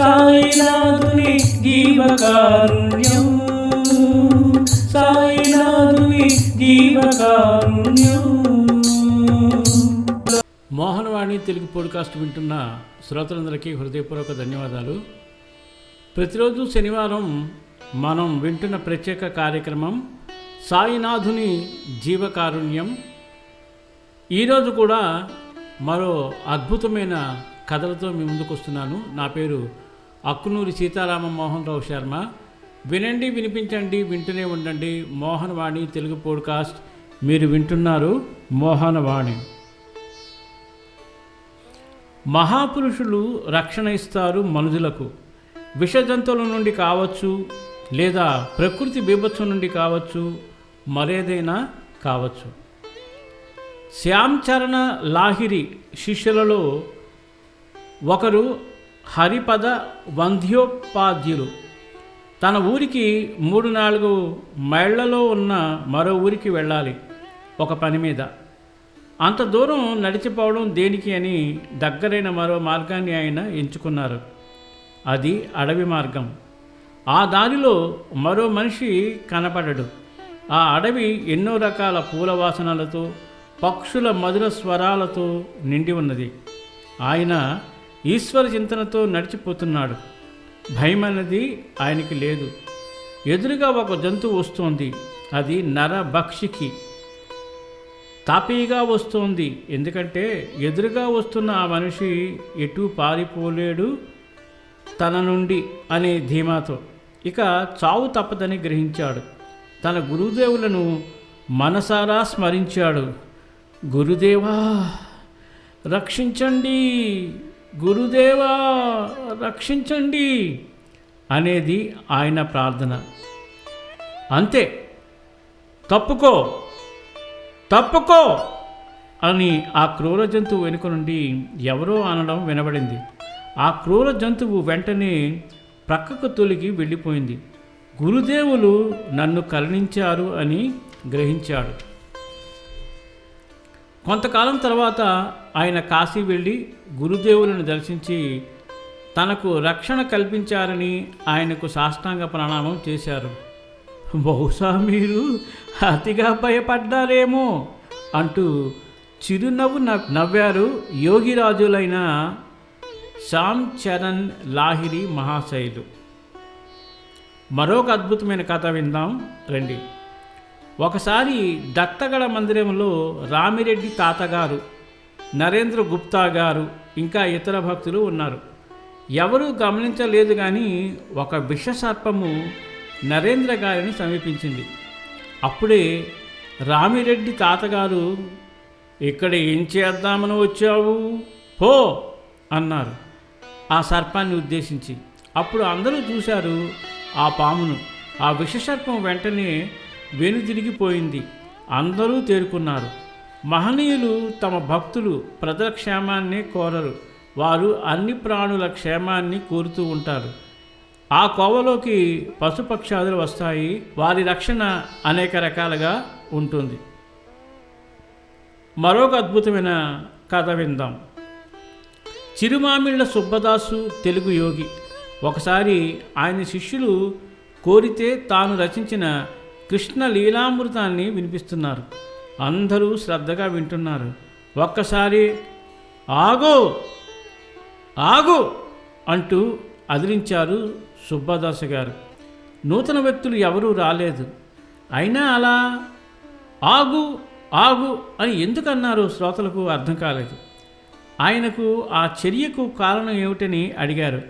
సాయినాథుని జీవకారుణ్యం. సాయినాథుని జీవకారుణ్యం. మోహనవాణి తెలుగు పోడ్కాస్ట్ వింటున్న శ్రోతలందరికీ హృదయపూర్వక ధన్యవాదాలు. ప్రతిరోజు శనివారం మనం వింటున్న ప్రత్యేక కార్యక్రమం సాయినాథుని జీవకారుణ్యం. ఈరోజు కూడా మరో అద్భుతమైన కథలతో మీ ముందుకు వస్తున్నాను నా పేరు అక్కునూరి సీతారామ మోహన్ రావు శర్మ. వినండి వినిపించండి వింటూనే ఉండండి. మోహనవాణి తెలుగు పోడ్కాస్ట్. మీరు వింటున్నారు మోహనవాణి మహాపురుషులు రక్షణ ఇస్తారు మనుషులకు విష జంతువుల నుండి కావచ్చు లేదా ప్రకృతి బీభత్సం నుండి కావచ్చు మరేదైనా కావచ్చు. శ్యామ్ చరణ లాహిరి శిష్యులలో ఒకరు హరిపద వంధ్యోపాధ్యులు. తన ఊరికి మూడు నాలుగు మైళ్ళలో ఉన్న మరో ఊరికి వెళ్ళాలి ఒక పని మీద. అంత దూరం నడిచిపోవడం దేనికి అని దగ్గరైన మరో మార్గాన్ని ఆయన ఎంచుకున్నారు. అది అడవి మార్గం. ఆ దారిలో మరో మనిషి కనపడడు. ఆ అడవి ఎన్నో రకాల పూల వాసనలతో పక్షుల మధుర స్వరాలతో నిండి ఉన్నది. ఆయన ఈశ్వర చింతనతో నడిచిపోతున్నాడు. భయం అనేది ఆయనకి లేదు. ఎదురుగా ఒక జంతువు వస్తోంది. అది నరభక్షికి. తాపీగా వస్తోంది. ఎందుకంటే ఎదురుగా వస్తున్న ఆ మనిషి ఎటు పారిపోలేడు తన నుండి అనే ధీమాతో. ఇక చావు తప్పదని గ్రహించాడు. తన గురుదేవులను మనసారా స్మరించాడు. గురుదేవా రక్షించండి! గురుదేవా రక్షించండి అనేది ఆయన ప్రార్థన. అంతే. తప్పుకో. తప్పుకో అని ఆ క్రూర జంతువు వెనుక నుండి ఎవరో అనడం వినబడింది. ఆ క్రూర జంతువు వెంటనే ప్రక్కకు తొలిగి వెళ్ళిపోయింది. గురుదేవులు నన్ను కరుణించారు అని గ్రహించాడు. కొంతకాలం తర్వాత ఆయన కాశీ వెళ్ళి గురుదేవులను దర్శించి తనకు రక్షణ కల్పించారని ఆయనకు సాష్టాంగ ప్రణామం చేశారు. బహుశా మీరు అతిగా భయపడ్డారేమో అంటూ చిరునవ్వు నవ్- నవ్వారు యోగిరాజులైన శ్యామ్ చరణ్ లాహిరి మహాశైలు. మరొక అద్భుతమైన కథ విందాం రండి. ఒకసారి దత్తగడ మందిరంలో రామిరెడ్డి తాతగారు నరేంద్ర గుప్తా గారు ఇంకా ఇతర భక్తులు ఉన్నారు. ఎవరూ గమనించలేదు కానీ ఒక విషసర్పము నరేంద్ర గారిని సమీపించింది. అప్పుడే రామిరెడ్డి తాతగారు ఇక్కడ ఏం చేద్దామని వచ్చావు? పో! అన్నారు. ఆ సర్పాన్ని ఉద్దేశించి. అప్పుడు అందరూ చూశారు ఆ పామును. ఆ విషసర్పం వెంటనే వెనుదిరిగిపోయింది. అందరూ తేరుకున్నారు. మహనీయులు తమ భక్తులు ప్రజల క్షేమాన్నే కోరరు. వారు అన్ని ప్రాణుల క్షేమాన్ని కోరుతూ ఉంటారు. ఆ కోవలోకి పశుపక్షాదులు వస్తాయి. వారి రక్షణ అనేక రకాలుగా ఉంటుంది. మరొక అద్భుతమైన కథ విందాం. చిరుమామిళ్ళ సుబ్బదాసు తెలుగు యోగి. ఒకసారి ఆయన శిష్యులు కోరితే తాను రచించిన కృష్ణ లీలామృతాన్ని వినిపిస్తున్నారు. అందరూ శ్రద్ధగా వింటున్నారు. ఒక్కసారి ఆగో! ఆగు! అంటూ అదిలించారు సుబ్బదాసు గారు. నూతన వ్యక్తులు ఎవరూ రాలేదు. అయినా అలా ఆగు! ఆగు! అని ఎందుకు అన్నారు శ్రోతలకు అర్థం కాలేదు. ఆయనకు ఆ చర్యకు కారణం ఏమిటని అడిగారు.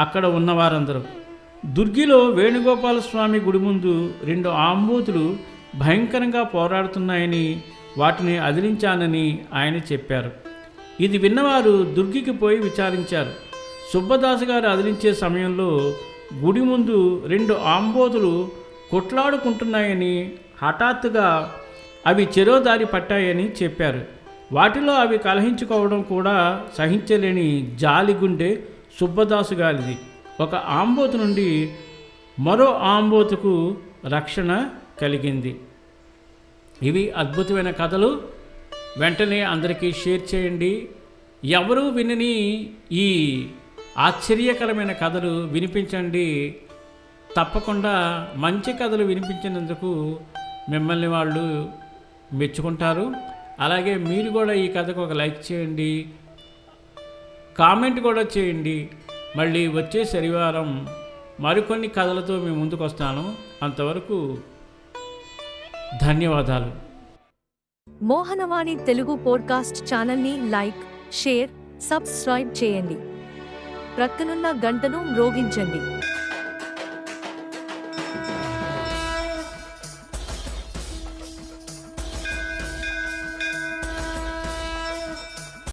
అక్కడ ఉన్నవారందరూ. దుర్గిలో వేణుగోపాల స్వామి గుడి ముందు రెండు ఆంబోతులు భయంకరంగా పోరాడుతున్నాయని వాటిని అదిలించానని ఆయన చెప్పారు. ఇది విన్నవారు దుర్గికి పోయి విచారించారు. సుబ్బదాసు గారు అదిలించే సమయంలో గుడి ముందు రెండు ఆంబోతులు కొట్లాడుకుంటున్నాయని హఠాత్తుగా అవి చెరోదారి పట్టాయని చెప్పారు. వాటిలో అవి కలహించుకోవడం కూడా సహించలేని జాలిగుండె సుబ్బదాసు గారిది. ఒక ఆంబోతు నుండి మరో ఆంబోతుకు రక్షణ కలిగింది. ఇవి అద్భుతమైన కథలు. వెంటనే అందరికీ షేర్ చేయండి. ఎవరూ వినని ఈ ఆశ్చర్యకరమైన కథలు వినిపించండి. తప్పకుండా మంచి కథలు వినిపించినందుకు మిమ్మల్ని వాళ్ళు మెచ్చుకుంటారు. అలాగే మీరు కూడా ఈ కథకు ఒక లైక్ చేయండి. కామెంట్ కూడా చేయండి. మళ్ళీ వచ్చే శనివారం మరికొన్ని కథలతో మీ ముందుకు వస్తాను అంతవరకు ధన్యవాదాలు. మోహనవాణి తెలుగు పోడ్కాస్ట్ ఛానల్ని లైక్ షేర్ సబ్స్క్రైబ్ చేయండి. ప్రక్కనున్న గంటను మ్రోగించండి.